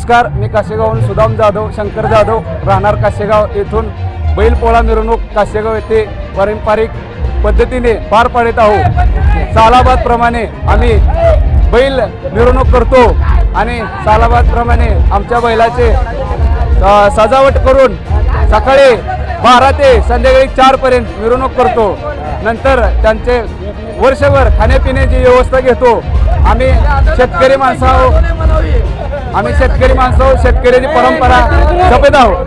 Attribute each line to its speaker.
Speaker 1: नमस्कार मी काशेगावहून सुदाम जाधव शंकर जाधव राहणार काशेगाव येथून. बैलपोळा मिरवणूक काशेगाव येथे पारंपरिक पद्धतीने पार पाडत आहोत. सालाबादप्रमाणे आम्ही बैल मिरवणूक करतो आणि सालाबादप्रमाणे आमच्या बैलाचे सजावट करून सकाळी बारा ते संध्याकाळी चारपर्यंत मिरवणूक करतो. नंतर त्यांचे वर्षभर खाण्यापिण्याची व्यवस्था घेतो. आम्ही शेतकरी माणसं आम्ही शेतकरी माणसं आहोत शेतकऱ्याची परंपरा जपत आहोत.